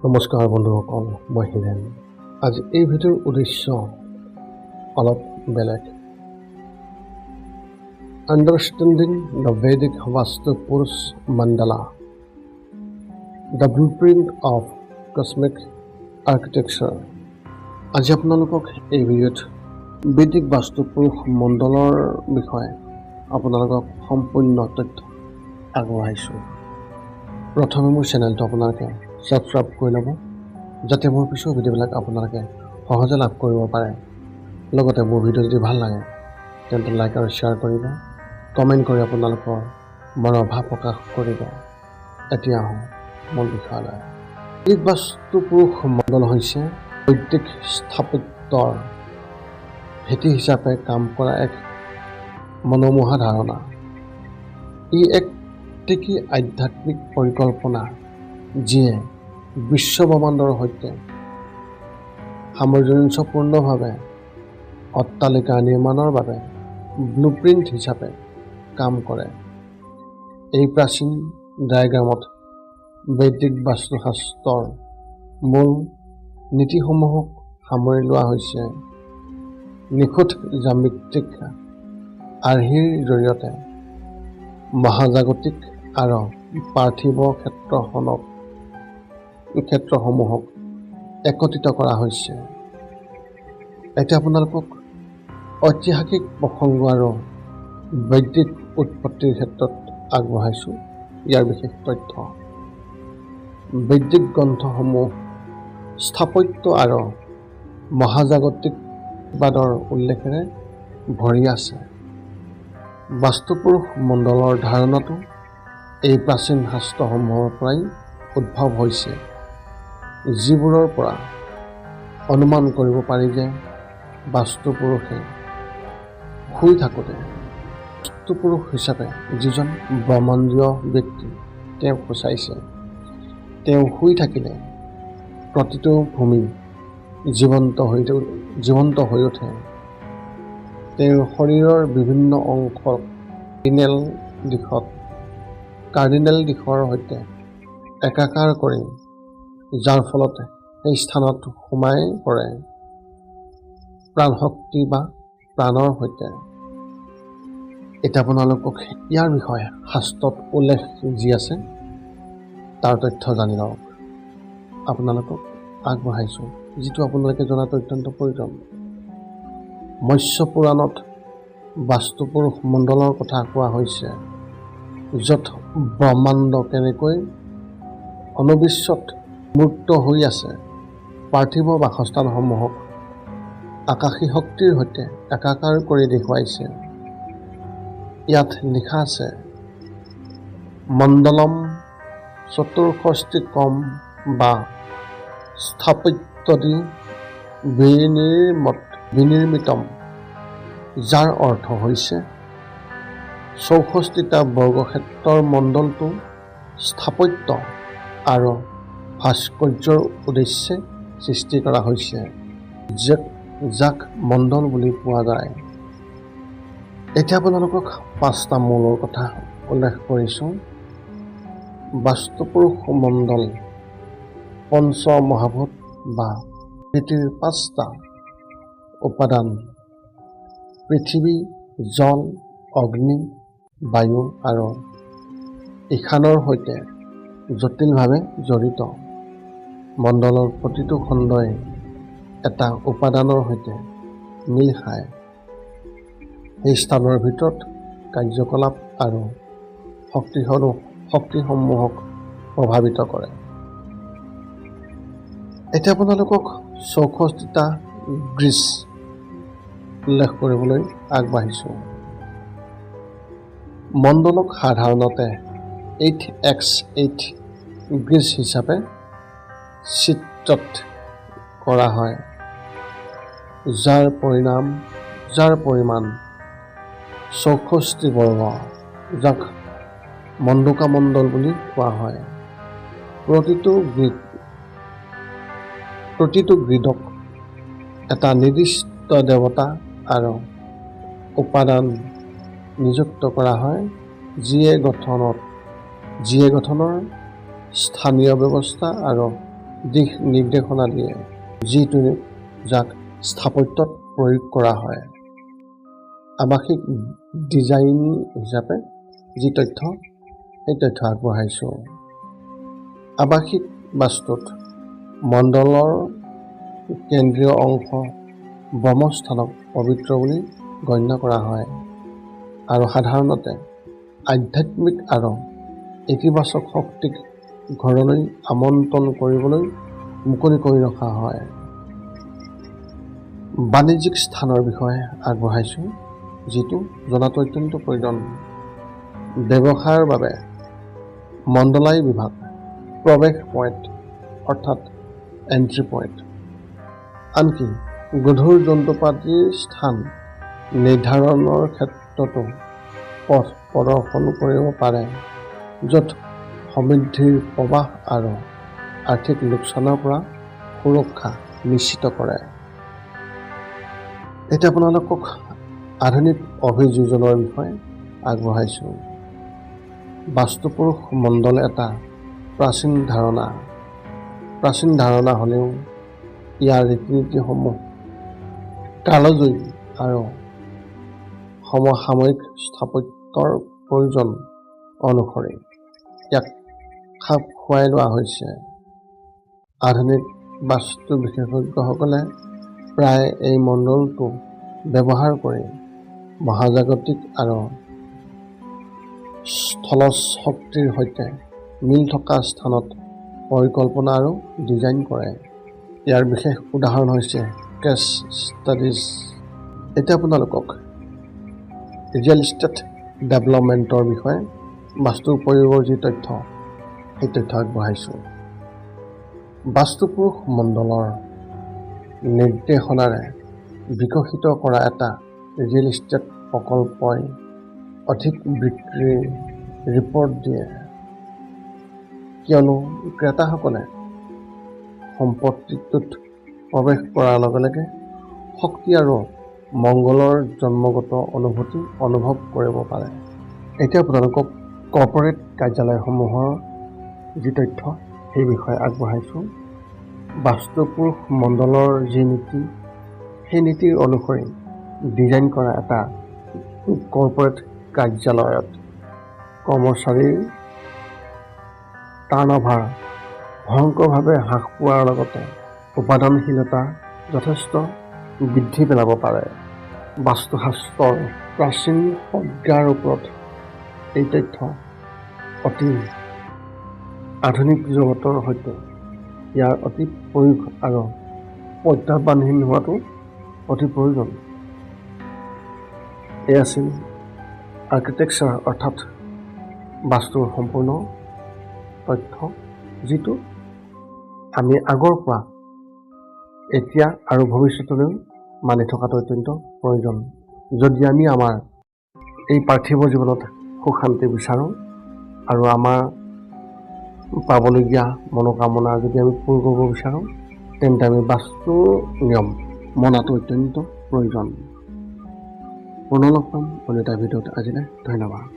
নমস্কাৰ বন্ধুসকল মই হিৰেণ। আজি এই ভিডিঅ'ৰ উদ্দেশ্য অলপ বেলেগ। Understanding the Vedic vastu purusha mandala the blueprint of cosmic architecture. আজি আপোনালোকক এই ভিডিঅ'ত বৈদিক বাস্তু পুৰুষ মণ্ডলৰ বিষয়ে আপোনালোকক সম্পূৰ্ণ তথ্য আগবঢ়াইছোঁ। প্ৰথমে মোৰ চেনেলটো আপোনালোকে ছাবস্ক্ৰাইব কৰি ল'ব, যাতে মোৰ পিছৰ ভিডিঅ'বিলাক আপোনালোকে সহজে লাভ কৰিব পাৰে। লগতে মোৰ ভিডিঅ' যদি ভালো লাগে, তেন্তে লাইক আৰু শ্বেয়াৰ কৰিব, কমেণ্ট কৰি আপোনালোকৰ মনৰ ভাৱ প্ৰকাশ কৰিব। এতিয়া আহোঁ মূল বিষয়লৈ। এই বাস্তু পুৰুষ মণ্ডল হৈছে বৈদিক স্থাপত্যৰ ভেটি হিচাপে কাম কৰা এক মনোমোহা ধাৰণা। ই এক প্ৰত্যেকী আধ্যাত্মিক পৰিকল্পনা, যিয়ে বিশ্বব্ৰহ্মাণ্ডৰ সৈতে সামঞ্জস্যপূৰ্ণভাৱে অট্টালিকা নিৰ্মাণৰ বাবে ব্লুপ্ৰিণ্ট হিচাপে কাম কৰে। এই প্ৰাচীন ডায়েগ্ৰামত বৈদিক বাস্তুশাস্ত্ৰৰ মূল নীতিসমূহক সামৰি লোৱা হৈছে। নিখুঁত জ্যামিতিক আৰ্হিৰ জৰিয়তে মহাজাগতিক আৰু পাৰ্থিৱ ক্ষেত্ৰখনক ক্ষেত্ৰসমূহক একত্ৰিত কৰা হৈছে। এতিয়া আপোনালোকক ঐতিহাসিক প্ৰসংগ আৰু বৈদিক উৎপত্তিৰ ক্ষেত্ৰত আগবঢ়াইছোঁ। ইয়াৰ বিশেষ তথ্য। বৈদিক গ্ৰন্থসমূহ স্থাপত্য আৰু মহাজাগতিকবাদৰ উল্লেখেৰে ভৰি আছে। বাস্তুপুৰুষ মণ্ডলৰ ধাৰণাটো এই প্ৰাচীন শাস্ত্ৰসমূহৰ পৰাই উদ্ভৱ হৈছে। যিবোৰৰ পৰা অনুমান কৰিব পাৰি যে বাস্তুপুৰুষে শুই থাকোঁতে বাস্তুপুৰুষ হিচাপে যিজন ব্ৰহ্মাণ্ডীয় ব্যক্তি তেওঁক সূচাইছে তেওঁ শুই থাকিলে প্ৰতিটো ভূমি জীৱন্ত হৈ জীৱন্ত হৈ উঠে। তেওঁৰ শৰীৰৰ বিভিন্ন অংশক কাৰ্ডিনেল দিশত কাৰ্ডিনেল দিশৰ সৈতে একাকাৰ কৰি যাৰ ফলত সেই স্থানত সোমাই পৰে। প্ৰাণশক্তি বা প্ৰাণৰ সৈতে। এতিয়া আপোনালোকক ইয়াৰ বিষয়ে শাস্ত্ৰত উল্লেখ যি আছে তাৰ তথ্য জানি লওক। আপোনালোকক আগবঢ়াইছোঁ যিটো আপোনালোকে জনাটো অত্যন্ত প্ৰয়োজন। মৎস্য পুৰাণত বাস্তুপুৰুষ মণ্ডলৰ কথা কোৱা হৈছে য'ত ব্ৰহ্মাণ্ড কেনেকৈ অনবিশ্বত মূৰ্ত হৈ আছে। পাৰ্থিৱ বাসস্থানসমূহক আকাশী শক্তিৰ সৈতে একাকাৰ কৰি দেখুৱাইছে। ইয়াত লিখা আছে মণ্ডলম চতুৰ্ষষ্ঠি কম বা স্থাপত্যদি বিনিৰ্মত বিনিৰ্মিতম যাৰ অৰ্থ হৈছে চৌষষ্ঠিটা বৰ্গক্ষেত্ৰৰ মণ্ডলটো স্থাপত্য আৰু ভাস্কৰ্যৰ উদ্দেশ্যে সৃষ্টি কৰা হৈছে। যাক যাক মণ্ডল বুলি কোৱা যায়। এতিয়া আপোনালোকক পাঁচটা মূলৰ কথা উল্লেখ কৰিছোঁ। বাস্তুপুৰুষ মণ্ডল পঞ্চ মহাভূত বা পৃথিৱীৰ পাঁচটা উপাদান। পৃথিৱী জল অগ্নি বায়ু আৰু ঈশানৰ সৈতে জটিলভাৱে জড়িত। মণ্ডলৰ প্ৰতিটো খণ্ডই এটা উপাদানৰ সৈতে মিল খায়। সেই স্থানৰ ভিতৰত কাৰ্যকলাপ আৰু শক্তিসমূহ, শক্তিসমূহক প্ৰভাৱিত কৰে। এতিয়া আপোনালোকক চৌষষ্ঠিটা গ্ৰীচ উল্লেখ কৰিবলৈ আগবাঢ়িছোঁ। মণ্ডলক সাধাৰণতে এইট এক্স এইট গ্ৰীচ হিচাপে চিত্ৰত কৰা হয়। যাৰ পৰিণাম, যাৰ পৰিমাণ চৌষষ্ঠি বৰ্গ যাক মণ্ডুকা মণ্ডল বুলি কোৱা হয়। প্ৰতিটো গ্ৰীড প্ৰতিটো গ্ৰীডক এটা নিৰ্দিষ্ট দেৱতা আৰু উপাদান নিযুক্ত কৰা হয়, যিয়ে গঠনত, যিয়ে গঠনৰ স্থানীয় ব্যৱস্থা আৰু দিশ নিৰ্দেশনা দিয়ে যিটো যাক স্থাপত্যত প্ৰয়োগ কৰা হয়। আৱাসিক ডিজাইন হিচাপে যি তথ্য সেই তথ্য আগবঢ়াইছোঁ। আৱাসিক বাস্তুত মণ্ডলৰ কেন্দ্ৰীয় অংশ ব্ৰহ্মস্থানক পবিত্ৰ বুলি গণ্য কৰা হয়। আৰু সাধাৰণতে আধ্যাত্মিক আৰু ইতিবাচক শক্তিক ঘৰলৈ আমন্ত্ৰণ কৰিবলৈ মুকলি কৰি ৰখা হয়। বাণিজ্যিক স্থানৰ বিষয়ে আগবঢ়াইছোঁ যিটো জনাটো অত্যন্ত প্ৰয়োজন। ব্যৱসায়ৰ বাবে মণ্ডলাই বিভাগ প্ৰৱেশ পইণ্ট অৰ্থাৎ এণ্ট্ৰি পইণ্ট আনকি গধুৰ যন্ত্ৰপাতিৰ স্থান নিৰ্ধাৰণৰ ক্ষেত্ৰতো পথ প্ৰদৰ্শন কৰিব পাৰে য'ত সমৃদ্ধিৰ প্ৰৱাহ আৰু আৰ্থিক লোকচানৰ পৰা সুৰক্ষা নিশ্চিত কৰে। এতিয়া আপোনালোকক আধুনিক অভিযোজনৰ বিষয়ে আগবঢ়াইছোঁ। বাস্তুপুৰুষ মণ্ডল এটা প্ৰাচীন ধাৰণা। প্ৰাচীন ধাৰণা হ'লেও ইয়াৰ ৰীতি নীতিসমূহ কালজয়ী আৰু সমসাময়িক স্থাপত্যৰ প্ৰয়োজন অনুসৰি। ইয়াক খাপ খুৱাই লোৱা হৈছে। আধুনিক বাস্তু বিশেষজ্ঞসকলে প্ৰায় এই মণ্ডলটো ব্যৱহাৰ কৰি মহাজাগতিক আৰু স্থলজ শক্তিৰ সৈতে মিল থকা স্থানত পৰিকল্পনা আৰু ডিজাইন কৰে। ইয়াৰ বিশেষ উদাহৰণ হৈছে কেছ ষ্টাডিজ। এতিয়া আপোনালোকক ৰিয়েল ইষ্টেট ডেভেলপমেণ্টৰ বিষয়ে বাস্তু প্ৰয়োগৰ যি তথ্য সেই তথ্য আগবঢ়াইছোঁ। বাস্তুপুৰুষ মণ্ডলৰ নিৰ্দেশনাৰে বিকশিত কৰা এটা ৰিয়েল ইষ্টেট প্ৰকল্পই অধিক বিক্ৰীৰ ৰিপৰ্ট দিয়ে। কিয়নো ক্ৰেতাসকলে সম্পত্তিটোত প্ৰৱেশ কৰাৰ লগে লগে শক্তি আৰু মংগলৰ জন্মগত অনুভূতি অনুভৱ কৰিব পাৰে। এতিয়া আপোনালোকক কৰ্পৰেট কাৰ্যালয়সমূহৰ যি তথ্য সেই বিষয়ে আগবঢ়াইছোঁ। বাস্তুপুৰুষ মণ্ডলৰ যি নীতি সেই নীতিৰ অনুসৰি ডিজাইন কৰা এটা কৰ্পৰেট কাৰ্যালয়ত কৰ্মচাৰীৰ টাৰ্ণঅভাৰ ভয়ংকৰভাৱে হ্ৰাস পোৱাৰ লগতে উপাদানশীলতা যথেষ্ট বৃদ্ধি পেলাব পাৰে। বাস্তুশাস্ত্ৰৰ প্ৰাচীন প্ৰজ্ঞাৰ ওপৰত এই তথ্য অতি আধুনিক জগতৰ সৈতে ইয়াৰ অতি প্ৰয়োগ আৰু প্ৰত্যাহ্বানহীন হোৱাটো অতি প্ৰয়োজন। এই আছিল আৰ্কিটেকচাৰ অৰ্থাৎ বাস্তুৰ সম্পূৰ্ণ তথ্য যিটো আমি আগৰ পৰা এতিয়া আৰু ভৱিষ্যতলৈও মানি থকাটো অত্যন্ত প্ৰয়োজন। যদি আমি আমাৰ এই পাৰ্থিৱ জীৱনত সুখ শান্তি বিচাৰোঁ আৰু আমাৰ পাবলগীয়া মনোকামনা যদি আমি পূৰ কৰিব বিচাৰোঁ তেন্তে আমি বাস্তুৰ নিয়ম মনাটো অত্যন্ত প্ৰয়োজন। পুনৰ লগ পাম অন্য এটা ভিডিঅ'ত আজিলৈ। ধন্যবাদ।